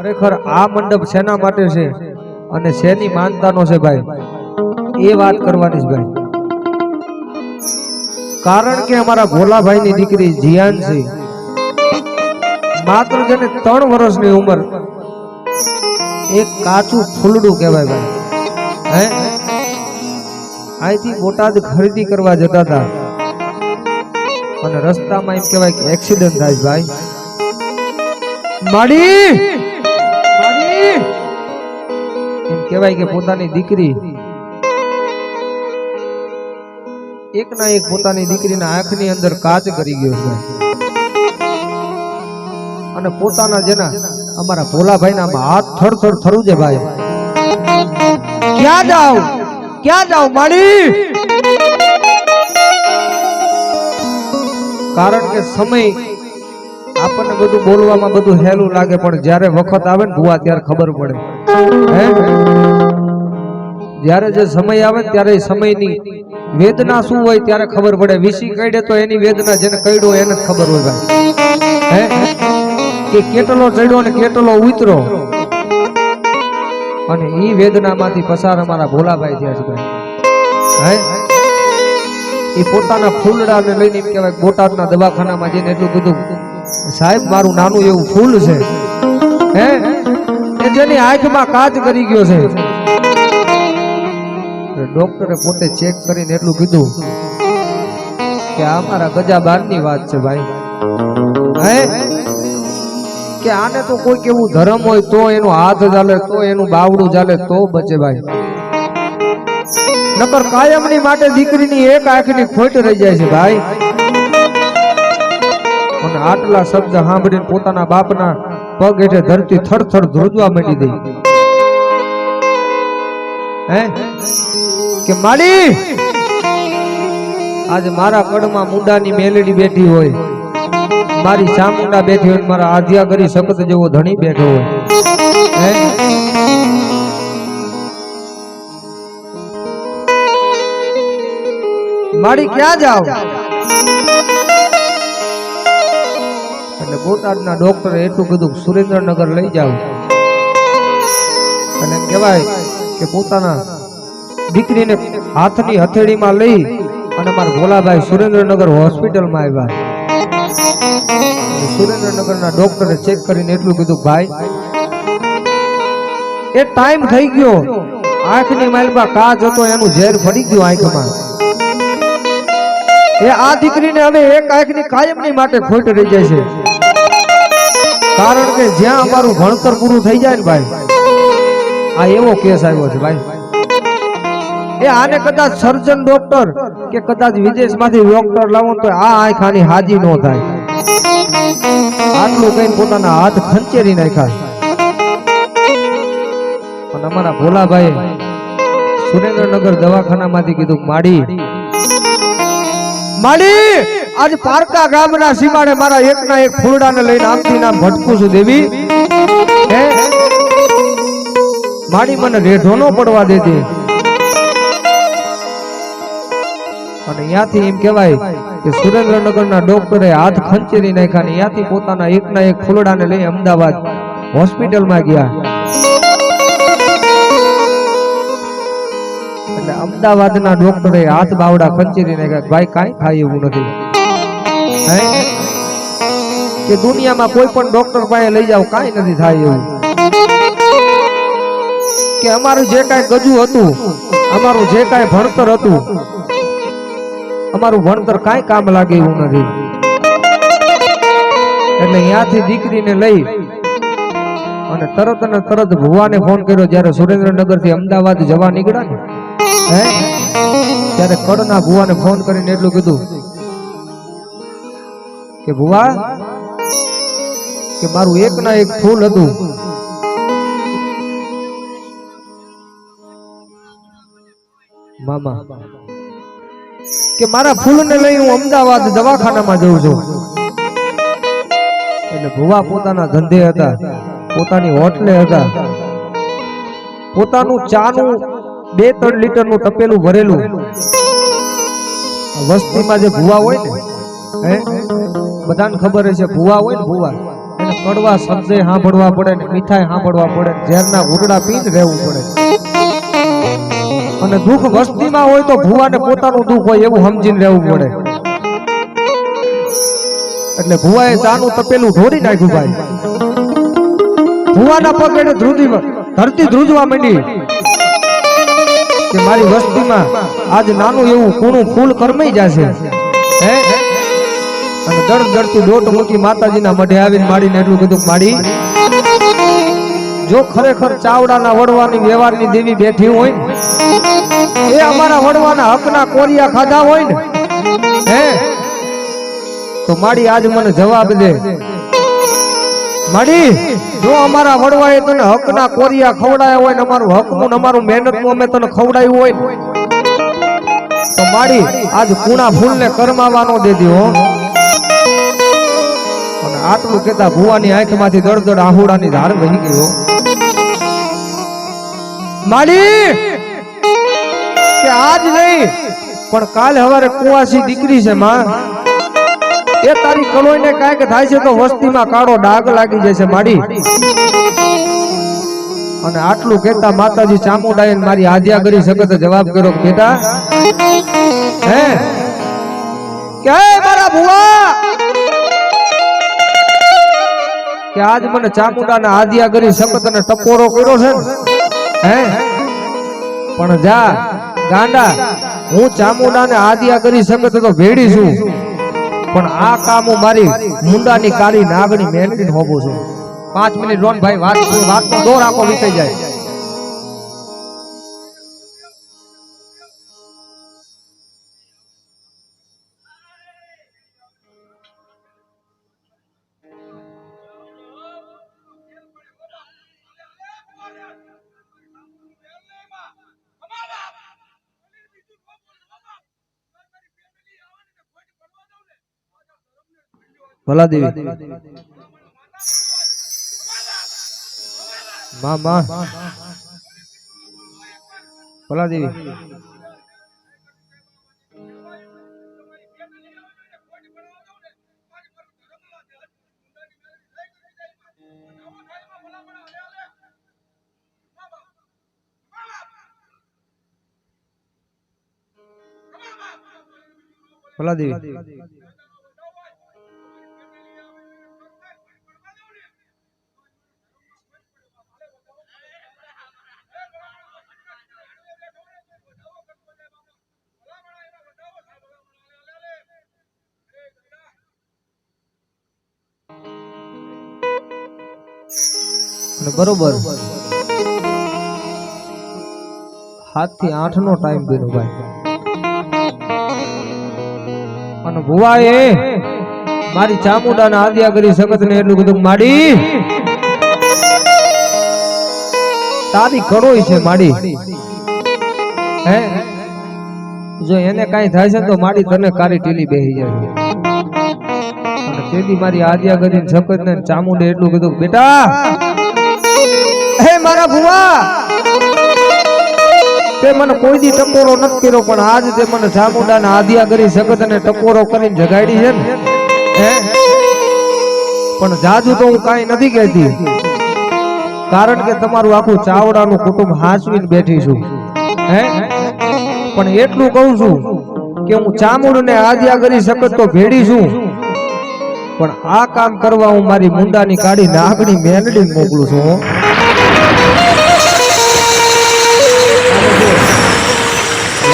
ખરેખર આ મંડપ શેના માટે છે? અને શેની માનતાનો છે ભાઈ? એ વાત કરવાની છે ભાઈ. કારણ કે અમારા ભોલાભાઈની દીકરી જીયાન છે. માત્ર જેને ત્રણ વર્ષની ઉંમર. એક કાચું ફૂલડું કહેવાય ભાઈ. હે? અહીંથી બોટાદ ખરીદી કરવા જતા હતા. અને રસ્તામાં એમ કહેવાય કે એક્સિડન્ટ થાય ભાઈ. માડી! કહેવાય કે પોતાની દીકરી. એક ના એક પોતાની દીકરીના આંખની અંદર કાચ કરી ગયો છે. અને પોતાના જેના અમારા ભોલાભાઈના હાથ થર થર થરું છે ભાઈ. ક્યાં જાવ? ક્યાં જાવ માડી કારણ કે સમય આપણને બધું બોલવામાં બધું હેલું લાગે, પણ જ્યારે વખત આવે ને ભૂવા, ત્યારે ખબર પડે. હે? જ્યારે જે સમય આવે ત્યારે સમયની વેદના શું હોય ત્યારે ખબર પડે. વિસી કઈડે તો એની વેદના જેને કઈડો એને ખબર હોય ભાઈ. કે કેટલો ચડ્યો ને કેટલો ઉતરો અને એ વેદનામાંથી પસાર અમારા ભોલાભાઈ થયા છે ભાઈ. એ પોતાના ફૂલડાને લઈને એમ કહેવાય બોટાદના દવાખાનામાં જઈને એટલું કીધું સાહેબ, મારું નાનું એવું ફૂલ છે. હે? જેની આંખમાં કાચ કરી ગયો છે. ડોક્ટરે પોતે ચેક કરીને એટલું કીધું કે આ મારા ગજા બારની વાત છે ભાઈ. કે આને તો કોઈક એવું ધર્મ હોય તો એનો હાથ ચાલે, તો એનું બાવડું ચાલે, તો બચે ભાઈ. નકર કાયમની માટે દીકરીની એક આંખની ખોટ રહી જાય છે ભાઈ. અને આટલા શબ્દ સાંભળીને પોતાના બાપના પગ એટલે ધરતી થરથર ધ્રુજવા માંડી દઈ હે? કે માડી આજે મારા પડમાં મુંડાની મેલડી બેઠી હોય. મારી ચામુંડા બેઠી હોય મારા આધ્યા કરી સખત જેવો ધણી બેઠો હોય. હે? માડી ક્યાં જાઓ બોટાદના ડોક્ટરે એટલું કીધું સુરેન્દ્રનગર લઈ જાવ અને કહેવાય કે પોતાના દીકરીને હાથની હથેળીમાં લઈ અને મારા ભોલાભાઈ સુરેન્દ્રનગર હોસ્પિટલમાં આવ્યા. સુરેન્દ્રનગરના ડોક્ટરે ચેક કરીને એટલું કીધું ભાઈ, એ ટાઈમ થઈ ગયો. આંખની માઇલમાં કાચ હતો, એનું ઝેર ફરી ગયું આંખમાં. એ આ દીકરીને હવે એક આંખની કાયમની માટે ખોટ રહી જાય છે કારણ કે જ્યાં અમારું ભણતર પૂરું થઈ જાય ને ભાઈ, આ એવો કેસ આવ્યો છે ભાઈ. એ આને કદાચ સર્જન ડોક્ટર કે કદાચ વિદેશમાંથી ડોક્ટર લાવો તો આ આંખ હાજી ન થાય. આટલું કઈ પોતાના હાથ ખંચેરી નાખ્યા અને અમારા ભોલાભાઈ સુરેન્દ્રનગર દવાખાનામાંથી કીધું માડી માડી! આજ પારકા ગામના સીમાડે મારા એકના એક ફૂલડાને લઈને આમથી નામ ભટકું છું દેવી. હે? માડી મને રેઢો નો પડવા દેતી અને ત્યાંથી એમ કહેવાય કે સુરેન્દ્રનગરના ડોક્ટરે હાથ ખંચેરી નાખ્યા ને ત્યાંથી પોતાના એકના એક ફૂલડાને લઈ અમદાવાદ હોસ્પિટલમાં ગયા. એટલે અમદાવાદના ડોક્ટરે હાથ બાવડા ખંચેરી નાખ્યા. ભાઈ, કાંઈ થાય એવું નથી. કે દુનિયામાં કોઈ પણ ડોક્ટર પાસે લઈ જાવ કાંઈ નથી થાય એવું. કે અમારું જે કાંઈ ગજુ હતું, અમારું જે કાંઈ ભણતર હતું, અમારું ભણતર કાંઈ કામ લાગે એવું નથી. એટલે ત્યાંથી દીકરીને લઈ અને તરત ને તરત ભુવાને ફોન કર્યો, જ્યારે સુરેન્દ્રનગરથી અમદાવાદ જવા નીકળ્યા ને ત્યારે કડના ભુવાને ફોન કરીને એટલું કીધું કે ભુવા, કે મારું એક ના એક ફૂલ હતું. મામા, કે મારા ફૂલને લઈ હું અમદાવાદ દવાખાનામાં જઉં છું. એટલે ભુવા પોતાના ધંધે હતા, પોતાની હોટલે હતા. પોતાનું ચાનું બે ત્રણ લીટરનું તપેલું ભરેલું. વસ્તીમાં જે ભુવા હોય ને હે? બધાને ખબર છે ભુવા હોય ને ભૂવા. એટલે કડવા શબ્દે સાંભળવા પડે ને મીઠાઈ સાંભળવા પડે ને ઝેરના ઘૂંટડા પીને રહેવું પડે. અને દુઃખ વસ્તીમાં હોય તો ભૂવાને પોતાનું દુઃખ હોય એવું સમજીને રહેવું પડે. એટલે ભૂવાએ ચાનું તપેલું ઢોરી નાખ્યું ભાઈ. ભૂવાના પગે ધ્રુજી ધરતી ધ્રુજવા માંડી. કે મારી વસ્તીમાં આજ નાનું એવું કૂણું ફૂલ કરમાઈ જશે. હે? અને દર દરતી દોટ મૂકી માતાજીના મઢે આવીને માડીને એટલું કીધું માડી. જો ખરેખર ચાવડાના વડવાની વ્યવહારની દેવી બેઠી હોય એ અમારા વડવાના હકના કોરિયા ખાધા હોય ને, હે, તો માડી આજ મને જવાબ દે. માડી, જો અમારા વડવાએ તને હકના કોરિયા ખવડાયા હોય ને, અમારું હકનું અમારું મહેનતનું અમે તને ખવડાયું હોય તો માડી આજ કુણા ફૂલને કરમાવાનો દેજો. હો આટલું કેતા ભુવાની આંખમાંથી દડ આહુડાની ધાર વહી ગયો. માડી કે આજ નહીં, પણ કાલ હવારે કુવાસી દીકરી છે માં. એ તારી કલોઈને કાંઈક થાય છે તો વસ્તીમાં કાળો ડાઘ લાગી જશે માડી. અને આટલું કહેતા માતાજી ચામુંડાએ મારી આજ્ઞા કરી શકે તો જવાબ કર્યો બેટા, હે? કે મારા ભુવા? કે આજ મને ચામુંડાના આજ્ઞા કરી શકત અને ટપોરો કર્યો છે હે? પણ જા, ગાંડા, હું ચામુંડાને આદિયા કરી શકત તો ભેડી છું. પણ આ કામ હું મારી મુંડાની કાળી નાગણી મહેનત હોબું છું. પાંચ મિનિટ રોન ભાઈ, વાત વાતનો દોર આખો વીતાઈ જાય. ભલા દેવી માં માં. ભલા દેવી ભલા દેવી અને બરોબર. સાતથી આઠ નો ટાઈમ બેનો ભાઈ. અને ભુવાએ મારી ચામુંડાના આદ્યા કરી સગત ને એટલું બધું માડી. તારી કરોઈ છે માડી. હે? જો એને કઈ થાય છે તો માડી તને કારી ટીલી બેહી જાય. તેથી મારી આદ્યા કરીને સખત ને ચામુંડે એટલું કીધું બેટા! હે મારા ભુવા! તે મને કોઈ દી ટકોરો નથી કર્યો, પણ આજ તે મને ચામુંડાના આદિયા કરી સગત અને ટકોરો કરીને જગાડી છે ને. પણ જાજુ તો હું કાંઈ નથી કહેતી. કારણ કે તમારું આખું ચાવડાનું કુટુંબ હાંસવીને બેઠી છું. હે? પણ એટલું કહું છું કે હું ચામુંડને આદિયા કરી સગત તો ભેડી છું. પણ આ કામ કરવા હું મારી મુંડાની કાઢી નાગણી મેલડી મોકલું છું.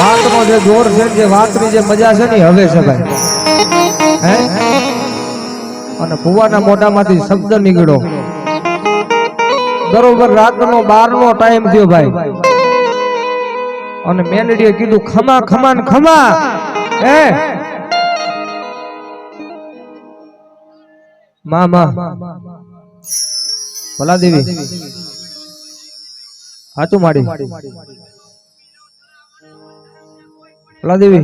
વાતનો જે જોર છે જે વાતની જે મજા છે ને હવે છે ભાઈ. હે? અને ફુવાના મોઢામાંથી શબ્દ નીકળ્યો. બરોબર રાતનો બારનો ટાઈમ થયો ભાઈ. અને મેનડીએ કીધું, ખમા ખમા ને ખમા. હે? માં માં. ભલા દેવી. હાચું માડી. ભલા દેવી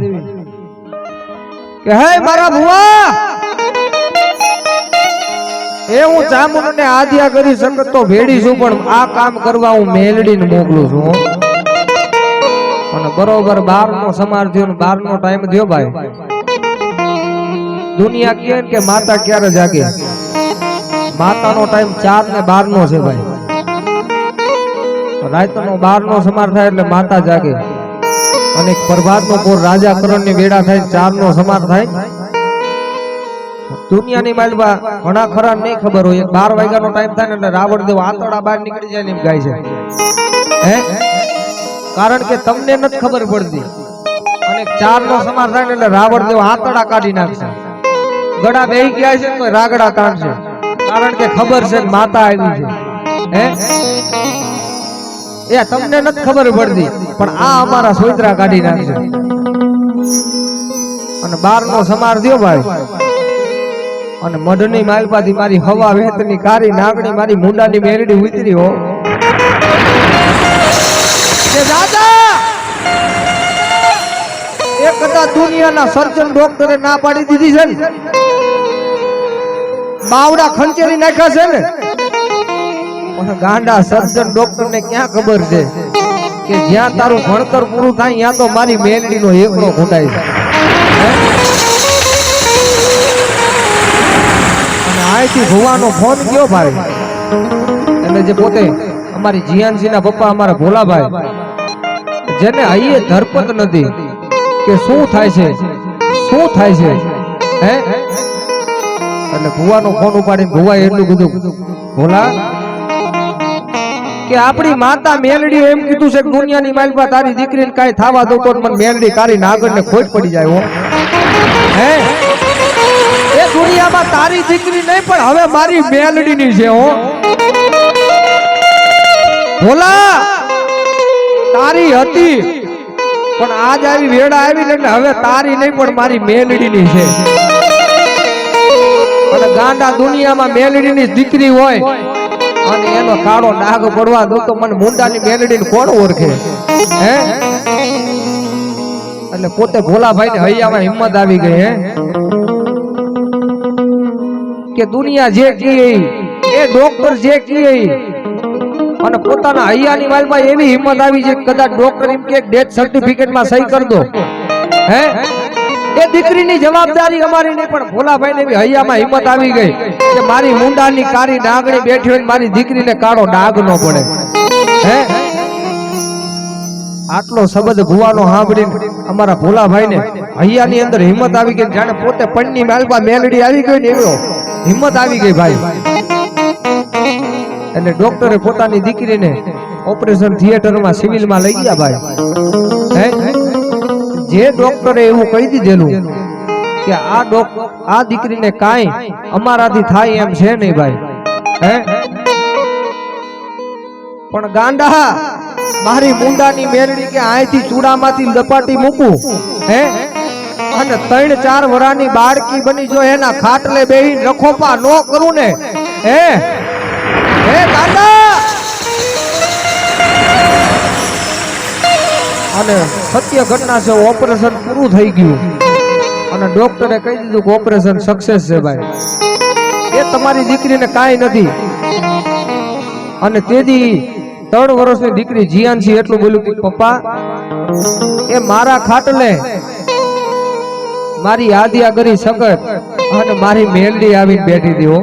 કે હે મારા ભુવા! એ હું ચામુંડ ને આધ્યા કરી શકત ભેડી છું, પણ આ કામ કરવા હું મેલડીને મોકલું છું અને બરોબર બાર નો સમાર થયો ને બાર નો ટાઈમ થયો ભાઈ. દુનિયા કહે કે માતા ક્યારે જાગે? માતાનો ટાઈમ ચાર ને બાર નો છે ભાઈ. રાતનો બાર નો સમાર થાય એટલે માતા જાગે. અને પ્રભાતનો પોર રાજા કરણની વેળા થાય, ચારનો સમાર થાય. દુનિયાની માલમાં ઘણા ખરા નહીં ખબર હોય. બાર વાગ્યાનો ટાઈમ થાય ને એટલે રાવણ દેવ આંતરડા બહાર નીકળી જાય ને એમ ગાય છે. કારણ કે તમને નથી ખબર પડતી. અને ચાર નો સમાર થાય ને એટલે રાવણ દેવ આંતરડા કાઢી નાખશે. ગળા બેહી ગયા છે ને રાગડા કાઢશે. કારણ કે ખબર છે માતા આવી છે. હે? એ તમને નથી ખબર પડતી, પણ આ અમારા સોયત્રા કાઢી નાખશે. અને બાર નો સમાર થયો ભાઈ. અને મઢની માલપાથી મારી હવા વેતની કારી, નાગણી મારી મુંડાની મેરડી ઉતરી હો. એક કદાચ દુનિયાના સર્જન ડોક્ટરે ના પાડી દીધી છે ને? બાવડા ખંચેરી નાખ્યા છે ને? પણ ગાંડા સર્જન ડોક્ટર ને ક્યાં ખબર છે કે જ્યાં તારું ભણતર પૂરું થાય, ત્યાં તો મારી મેલડીનો એકડો ખૂટાય છે. અહીંથી ભુવાનો ફોન કયો ભાઈ? એટલે જે પોતે અમારી જીયાનસિંહના પપ્પા અમારા ભોલાભાઈ, જેને હૈયે ધરપત નથી કે શું થાય છે, શું થાય છે, હે? એટલે ભુવાનો ફોન ઉપાડીને ભુવા એટલું બધું ભોલા કે આપણી માતા મેલડી એમ કીધું છે કે દુનિયાની માલમાં તારી દીકરીને કાંઈ થવા દો તો મને મેલડી કાઢી નાગર ને ખોટ પડી જાય હો. એ દુનિયામાં તારી દીકરી નહીં, પણ હવે મારી મેલડીની છે હો. ભોલા, તારી હતી, પણ આજ આવી વેડા આવી એટલે હવે તારી નહીં, પણ મારી મેલડીની છે. અને ગાંડા દુનિયામાં મેલડીની દીકરી હોય અને એનો કાળો ડાઘ પડવા દો તો મને મુંડાની મેલડીને કોણ ઓળખે? હે? એટલે પોતે ભોલાભાઈ ને હૈયામાં હિંમત આવી ગઈ, હે? કે દુનિયા જે કીએ એ ડોક્ટર જે કીએ અને પોતાના હૈયાની માલમાં એવી હિંમત આવી છે કદાચ ડોક્ટર એમ કે ડેથ સર્ટિફિકેટમાં સહી કરી દો. હે? એ દીકરીની જવાબદારી અમારી નહીં, પણ ભોલાભાઈ ને હૈયામાં હિંમત આવી ગઈ કે મારી મુંડાની કારી ડાગણી બેઠી હોય મારી દીકરીને કાળો ડાગ ન પડે. હે? આટલો શબ્દ ભુવાનો સાંભળીને અમારા ભોલાભાઈ ને હૈયાની અંદર હિંમત આવી ગઈ જાણે પોતે પણની માલમાં મેલડી આવી ગઈ ને એવો હિંમત આવી ગઈ ભાઈ. એટલે ડોક્ટરે પોતાની દીકરીને ઓપરેશન થિયેટરમાં સિવિલમાં લઈ ગયા ભાઈ. જે ડોક્ટરે એવું કહી દીધેલું કે આ ડોક આ દીકરીને કાંઈ અમારાથી થાય એમ છે નહીં ભાઈ. હે? પણ ગાંડા, મારી મુંડાની મેરડી કે અહીંથી ચૂડામાંથી લપાટી મૂકું, હે? અને ત્રણ ચાર વરાની બાળકી બની જો એના ખાટલે બેહી નખોપા નો કરું ને હે? હે ગાંડા? અને સત્ય ઘટના છે ઓપરેશન પૂરું થઈ ગયું. અને ડોક્ટરે કહી દીધું કે ઓપરેશન સક્સેસ છે ભાઈ. એ તમારી દીકરીને કાંઈ નથી. અને તેથી ત્રણ વર્ષની દીકરી જીયાનસી એટલું બોલ્યું કે, પપ્પા, એ મારા ખાટલે મારી આદિયા કરી સકત અને મારી મેલડી આવીને બેઠી દીઓ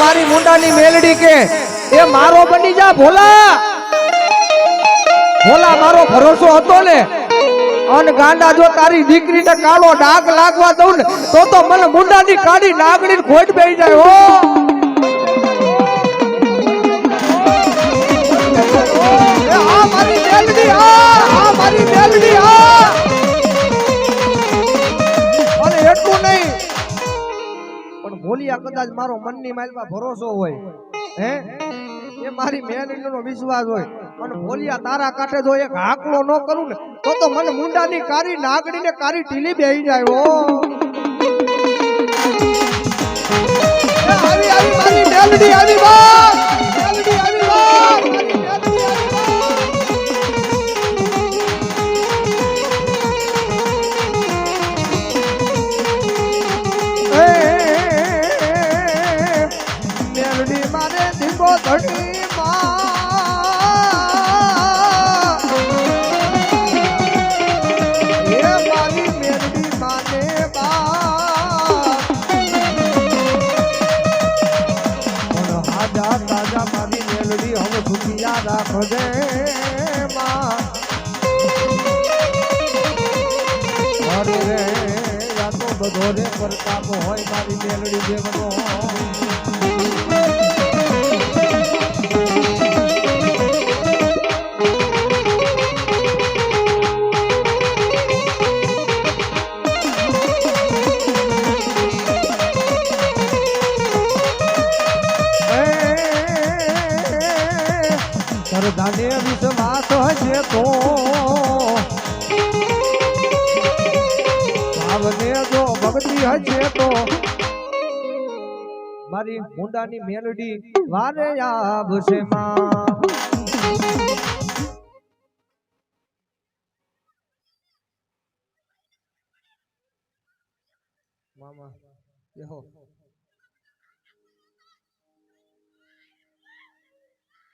મારી મુંડાની મેલડી કે, એ મારો બની જા ભોલા. ભોલા, મારો ભરોસો હતો ને? અન ગાંડા જો તારી દીકરીને કાળો ડાઘ લાગવા દઉં ને, તો તો મને મુંડાની કાઢી નાગણી ખોટ બેહી જાય, હો. આ મારી આ આ મારી મેલડી, આ. અને એટલું નહીં, પણ ભોલિયા કદાચ મારો મનની માલમાં ભરોસો હોય, હે? એ મારી મેલડીનો વિશ્વાસ હોય. અને ભોલિયા તારા કાંઠે જો એક હાકલો ન કરું ને, તો તો મને મુંડાની કારી નાગડી ને કારી ઢીલી બેહી જાય ઓ આવી આવી મારી મેલડી આવી બા! ભજે માં રે આ તો બધો રે પ્રતાપ હોય મારી મેલડી દેવનો. સરદાને વિશ્વાસ હશે તો. ભાવને જો ભક્તિ હશે તો. મારી મુંડાની મેલડી વારે આવશે માં. મામા યહો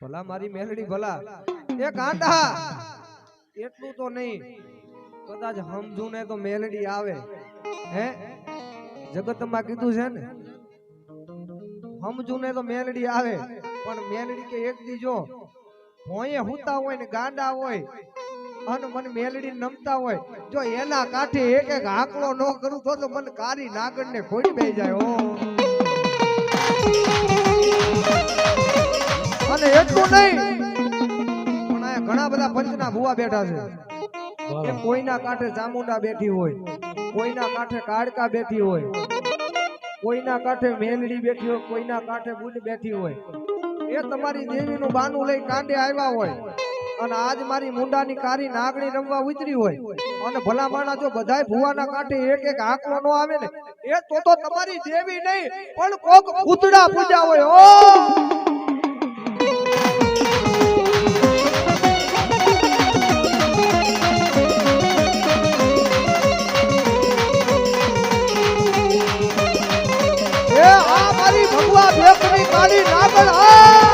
ભલા મારી મેલડી ભલા. એ કાંડા એટલું તો નહીં. કદાચ સમજુ ને તો મેલડી આવે. હે? જગતમાં કીધું છે ને? સમજુ ને તો મેલડી આવે. પણ મેલડી કે એક દી જો ભોંયે હુતા હોય ને ગાંડા હોય અને મને મેલડી નમતા હોય જો એના કાંઠે એક એક આંકડો ન કરું તો તો મને કારી નાગણ ને ખોડી બે જાય ઓ અને એટલું નહીં. પણ આ ઘણા બધા પંચના ભુવા બેઠા છે. કોઈના કાંઠે ચામુંડા બેઠી હોય કોઈના કાંઠે કાળકા બેઠી હોય કોઈના કાંઠે મેલડી બેઠી હોય કોઈના કાંઠે બુડ બેઠી હોય. એ તમારી દેવીનું બાનું લઈ કાંડે આવ્યા હોય. અને આજ મારી મુંડાની કારી નાગણી રમવા ઉતરી હોય. અને ભલા માણા જો બધાય ભુવાના કાંઠે એક એક આંકડો નો આવે ને એ તો તો તમારી દેવી નહીં પણ કોક પૂતળા પૂજા હોય. ઓ ભેખની કાળી નાગણ આ